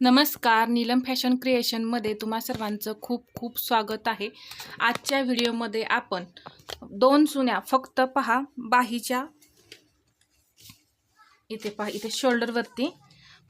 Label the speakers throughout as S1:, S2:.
S1: नमस्कार नीलम फॅशन क्रिएशनमध्ये तुम्हा सर्वांचं खूप खूप स्वागत आहे. आजच्या व्हिडिओमध्ये आपण दोन सुन्या फक्त पहा बाहीच्या. इथे पहा इथे शोल्डरवरती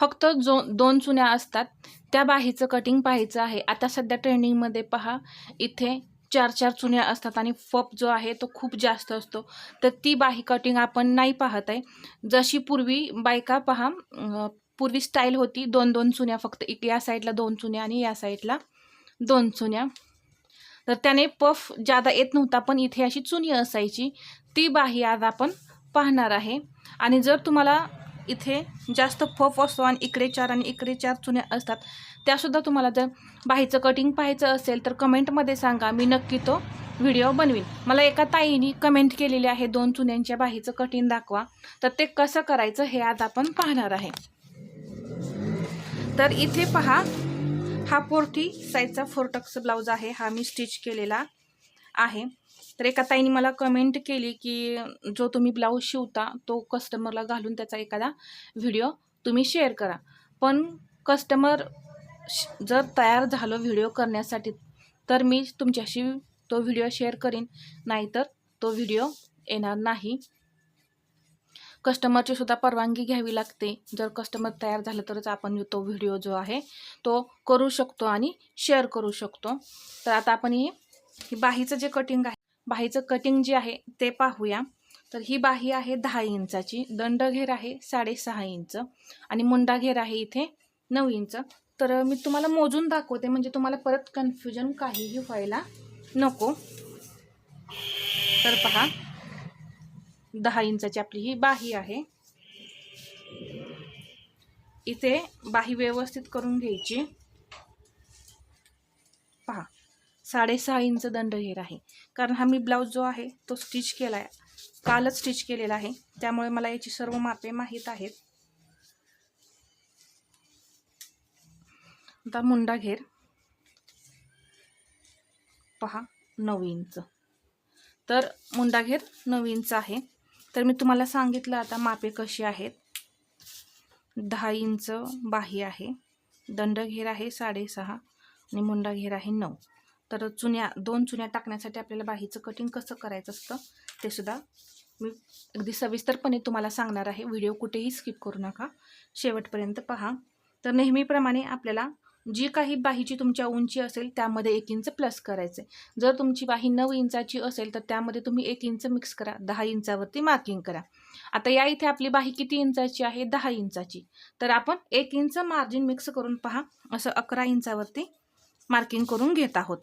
S1: फक्त जो दोन चुन्या असतात त्या बाहीचं कटिंग पाहायचं आहे. आता सध्या ट्रेंडिंगमध्ये पहा इथे चार चार चुन्या असतात आणि फप जो आहे तो खूप जास्त असतो. तर ती बाही कटिंग आपण नाही पाहत आहे. जशी पूर्वी बायका पहा पूर्वी स्टाईल होती. दोन दोन चुन्या फक्त. एक या साईडला दोन चुन्या आणि या साईडला दोन चुन्या. तर त्याने पफ ज्यादा येत नव्हता पण इथे अशी चुनी असायची. ती बाही आज आपण पाहणार आहे. आणि जर तुम्हाला इथे जास्त पफ असतो आणि इकडे चार आणि इकडे चार चुन्या असतात त्यासुद्धा तुम्हाला जर बाहीचं कटिंग पाहायचं असेल तर कमेंटमध्ये सांगा. मी नक्की तो व्हिडिओ बनवीन. मला एका ताईने कमेंट केलेली आहे दोन चुन्यांच्या बाहीचं कटिंग दाखवा. तर ते कसं करायचं हे आज आपण पाहणार आहे. तर इथे पहा हा फोर्टी साईजचा फोरटक्स ब्लाऊज आहे हा मी स्टिच केलेला आहे. तर एका ताईने मला कमेंट केली की जो तुम्ही ब्लाऊज शिवता तो कस्टमरला घालून त्याचा एखादा व्हिडिओ तुम्ही शेअर करा. पण कस्टमर श- जर तयार झालं व्हिडिओ करण्यासाठी तर मी तुमच्याशी तो व्हिडिओ शेअर करीन. नाहीतर तो व्हिडिओ येणार नाही. कस्टमरची सुद्धा परवानगी घ्यावी लागते. जर कस्टमर तयार झालं तरच आपण तो व्हिडिओ जो आहे तो करू शकतो आणि शेअर करू शकतो. तर आता आपण ही ही बाहीचं जे कटिंग आहे बाहीचं कटिंग जे आहे ते पाहूया. तर ही बाही आहे दहा इंचाची. दंडघेर आहे साडेसहा इंच. आणि मुंडा घेर आहे इथे नऊ इंच. तर मी तुम्हाला मोजून दाखवते म्हणजे तुम्हाला परत कन्फ्युजन काहीही व्हायला नको. तर पहा दहा इंचाची आपली ही बाही आहे. इथे बाही व्यवस्थित करून घ्यायची. पहा साडेसहा इंच दंडहेर आहे कारण हा मी ब्लाऊज जो आहे तो स्टिच केला आहे कालच स्टिच केलेला आहे. त्यामुळे मला याची सर्व मापे माहीत आहेत. आता मुंडा घेर. पहा नऊ इंच. तर मुंडा घेर नऊ इंच आहे. तर मी तुम्हाला सांगितलं आता मापे कशी आहेत. दहा इंच बाही आहे. दंडघेर आहे साडेसहा आणि मुंडा घेर आहे नऊ. तर चुन्या दोन चुन्या टाकण्यासाठी आपल्याला बाहीचं कटिंग कसं करायचं असतं ते सुद्धा मी अगदी सविस्तरपणे तुम्हाला सांगणार आहे. व्हिडिओ कुठेही स्किप करू नका. शेवटपर्यंत पहा. तर नेहमीप्रमाणे आपल्याला जी काही बाहीची तुमच्या उंची असेल त्यामध्ये एक इंच प्लस करायचे जर तुमची बाही नऊ इंचाची असेल तर त्यामध्ये तुम्ही एक इंच मिक्स करा. दहा इंचावरती मार्किंग करा. आता या इथे आपली बाही किती इंचाची आहे? दहा इंचाची. तर आपण एक इंच मार्जिन मिक्स करून पहा. असं अकरा इंचावरती मार्किंग करून घेत आहोत.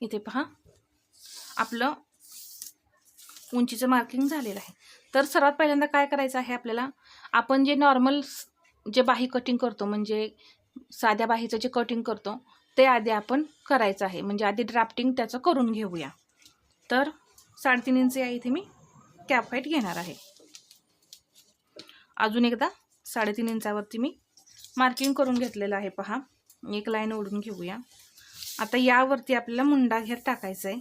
S1: इथे पहा. आपलं उंचीचं मार्किंग झालेलं आहे. तर सर्वात पहिल्यांदा काय करायचं आहे आपल्याला? आपण जे नॉर्मल जे बाही कटिंग करतो म्हणजे साध्या बाहीचं जे कटिंग करतो ते आधी आपण करायचं आहे. म्हणजे आधी ड्राफ्टिंग त्याचं करून घेऊया. तर साडेतीन इंच या इथे मी कॅप हाईट घेणार आहे. अजून एकदा साडेतीन इंचावरती मी मार्किंग करून घेतलेलं आहे पहा. एक लाईन ओढून घेऊया. आता यावरती आपल्याला मुंडा घेर टाकायचा आहे.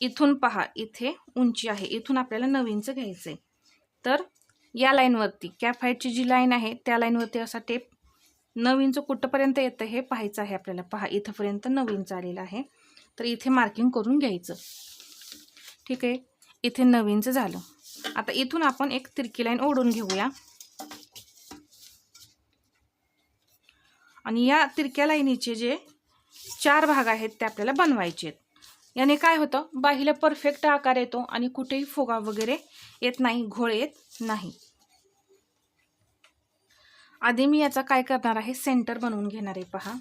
S1: इथून पहा इथे उंची आहे. इथून आपल्याला नवीनचं घ्यायचं आहे. तर या लाईनवरती कॅप हाईटची जी लाईन आहे त्या लाईनवरती असा टेप नवीनचं कुठंपर्यंत येतं हे पाहायचं आहे आपल्याला. पहा इथंपर्यंत नवीनचं आलेलं आहे. तर इथे मार्किंग करून घ्यायचं. ठीक आहे? इथे नवीनचं झालं. आता इथून आपण एक तिरकी लाईन ओढून घेऊया. आणि या तिरक्या लाईनीचे जे चार भाग आहेत ते आपल्याला बनवायचे आहेत. याने काय होतं? बाहीला परफेक्ट आकार येतो आणि कुठेही फुगा वगैरे येत नाही घोळ येत नाही. आधी मी याचा काय करणार आहे? सेंटर बनवून घेणार आहे पहा.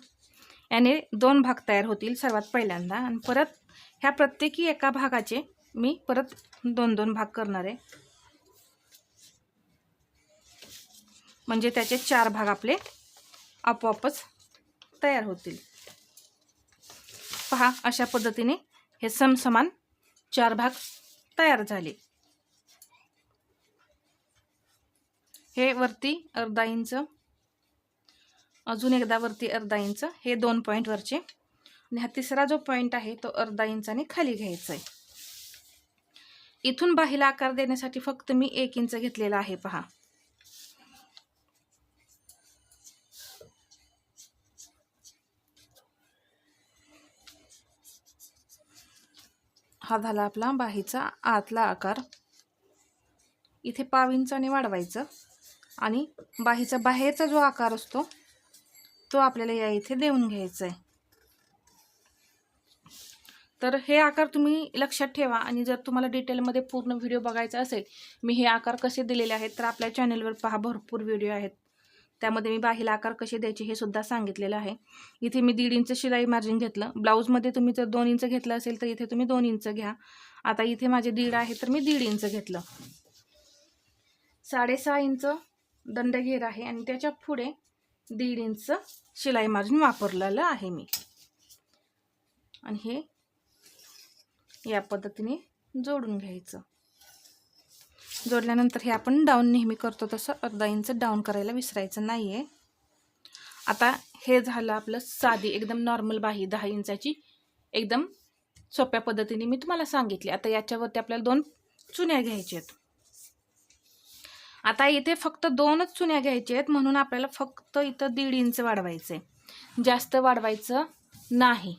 S1: याने दोन भाग तयार होतील सर्वात पहिल्यांदा आणि परत ह्या प्रत्येकी एका भागाचे मी परत दोन दोन भाग करणार आहे. म्हणजे त्याचे चार भाग आपले आपोआपच तयार होतील. पहा अशा पद्धतीने हे समसमान चार भाग तयार झाले. हे वरती अर्धा इंच अजून एकदा वरती अर्धा इंच हे दोन पॉईंट वरचे. आणि हा तिसरा जो पॉईंट आहे तो अर्धा इंचाने खाली घ्यायचा आहे. इथून बाहीला आकार देण्यासाठी फक्त मी एक इंच घेतलेला आहे पहा. हा झाला आपला बाहीचा आतला आकार. इथे पाव इंचाने वाढवायचं आणि बाहीचा बाहेरचा जो आकार असतो तो आपल्याला या इथे देऊन घ्यायचा आहे तर हे आकार तुम्ही लक्षात ठेवा आणि जर तुम्हाला डिटेलमध्ये पूर्ण व्हिडिओ बघायचा असेल मी हे आकार कसे दिलेले आहेत तर आपल्या चॅनलवर पहा भरपूर व्हिडिओ आहेत. त्यामध्ये मी बाहीला आकार कसे द्यायचे हे सुद्धा सांगितलेलं आहे. इथे मी दीड इंच शिलाई मार्जिन घेतलं. ब्लाऊजमध्ये तुम्ही जर दोन इंच घेतलं असेल तर इथे तुम्ही दोन इंच घ्या. आता इथे माझे दीड आहे तर मी दीड इंच घेतलं. साडेसहा इंच दंडघेर आहे आणि त्याच्या पुढे दीड इंच शिलाई मार्जिन वापरलेलं आहे मी. आणि हे या पद्धतीने जोडून घ्यायचं. जोडल्यानंतर हे आपण डाऊन नेहमी करतो. तसं अर्धा इंच डाऊन करायला विसरायचं नाही आहे आता हे झालं आपलं साधी एकदम नॉर्मल बाही दहा इंचाची एकदम सोप्या पद्धतीने मी तुम्हाला सांगितली. आता याच्यावरती आपल्याला दोन चुन्या घ्यायच्या आहेत. आता इथे फक्त दोनच चुन्या घ्यायच्या आहेत म्हणून आपल्याला फक्त इथं दीड इंच वाढवायचं आहे जास्त वाढवायचं नाही.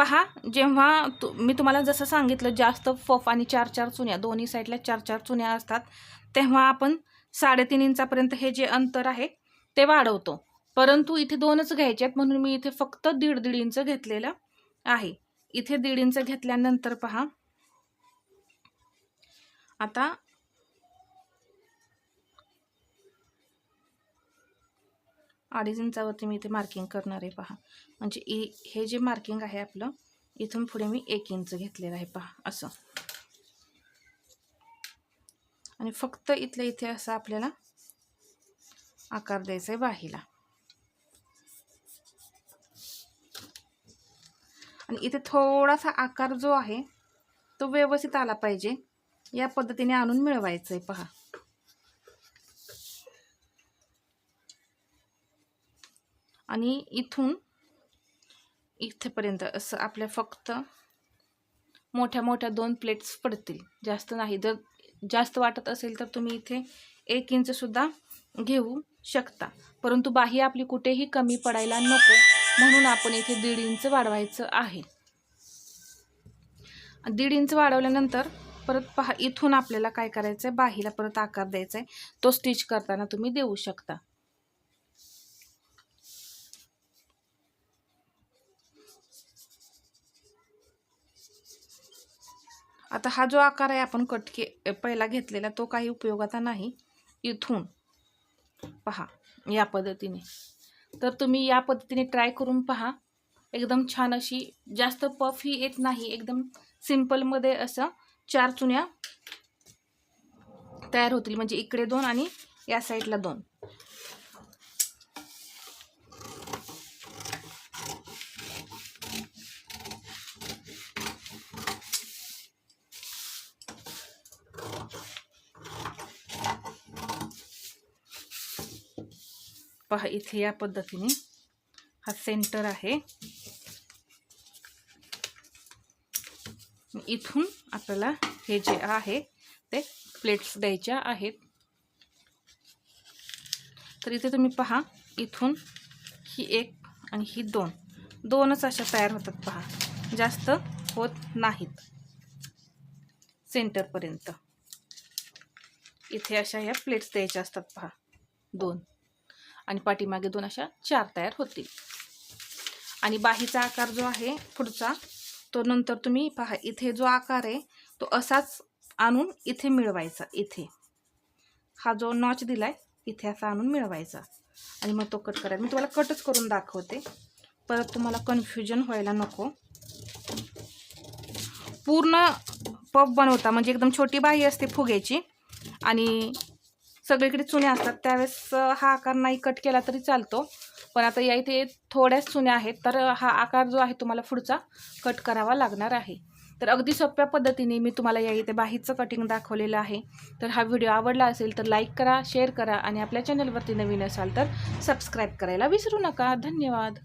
S1: पहा जेव्हा तु मी तुम्हाला जसं सांगितलं जास्त फफ आणि चार चार चुन्या दोन्ही साईडला चार चार चुन्या असतात तेव्हा आपण साडेतीन इंचापर्यंत हे जे अंतर आहे ते वाढवतो. परंतु इथे दोनच घ्यायचे आहेत म्हणून मी इथे फक्त दीड दीड इंच घेतलेलं आहे. इथे दीड इंच घेतल्यानंतर पहा. आता अडीच इंचावरती मी इथे मार्किंग करणार आहे पहा. म्हणजे इ हे जे मार्किंग आहे आपलं इथून पुढे मी एक इंच घेतलेलं आहे पहा असं. आणि फक्त इथल्या इथे असं आपल्याला आकार द्यायचा आहे वाहीला आणि इथे थोडासा आकार जो आहे तो व्यवस्थित आला पाहिजे. या पद्धतीने आणून मिळवायचं आहे पहा. आणि इथून इथेपर्यंत असं आपल्या फक्त मोठ्या मोठ्या दोन प्लेट्स पडतील. जास्त नाही. जर जास्त वाटत असेल तर तुम्ही इथे एक इंचसुद्धा घेऊ शकता. परंतु बाही आपली कुठेही कमी पडायला नको म्हणून आपण इथे दीड इंच वाढवायचं आहे. दीड इंच वाढवल्यानंतर परत पहा इथून आपल्याला काय करायचं आहे बाहीला परत आकार द्यायचा आहे तो स्टिच करताना तुम्ही देऊ शकता. आता हा जो आकार आहे आपण कट के पहिला घेतलेला तो काही उपयोगाचा नाही. इथून. पहा या पद्धतीने. तर तुम्ही या पद्धतीने ट्राय करून पहा. एकदम छान अशी जास्त पफ ही येत नाही. एकदम सिम्पलमध्ये असं चार चुन्या तयार होतील. म्हणजे इकडे दोन आणि या साईडला दोन. पहा इथे या पद्धतीने हा सेंटर आहे. इथून आपल्याला हे जे आहे ते प्लेट्स द्यायच्या आहेत. तर इथे तुम्ही पहा इथून ही एक आणि ही दोन. दोनच अशा तयार होतात पहा. जास्त होत नाहीत. सेंटरपर्यंत इथे अशा ह्या प्लेट्स द्यायच्या असतात पहा. दोन. आणि पाठीमागे दोन अशा चार तयार होतील. आणि बाहीचा आकार जो आहे पुढचा तो नंतर तुम्ही पहा इथे जो आकार आहे तो असाच आणून इथे मिळवायचा इथे. हा जो नॉच दिलाय इथे असा आणून मिळवायचा. आणि मग तो कट करायचा. मी तुम्हाला कटच करून दाखवते. परत तुम्हाला कन्फ्युजन व्हायला नको. पूर्ण पफ बनवता म्हणजे एकदम छोटी बाही असते फुग्याची. आणि सगळीकडे चुन्या असतात. त्यावेळेस हा आकार नाही कट केला तरी चालतो. पण आता या इथे थोड्याच चुन्या आहेत. तर हा आकार जो आहे तुम्हाला पुढचा कट करावा लागणार आहे. तर अगदी सोप्या पद्धतीने मी तुम्हाला या इथे बाहीचं कटिंग दाखवलेलं आहे. तर हा व्हिडिओ आवडला असेल तर लाईक करा शेअर करा आणि आपल्या चॅनलवरती नवीन असाल तर सबस्क्राईब करायला विसरू नका. धन्यवाद.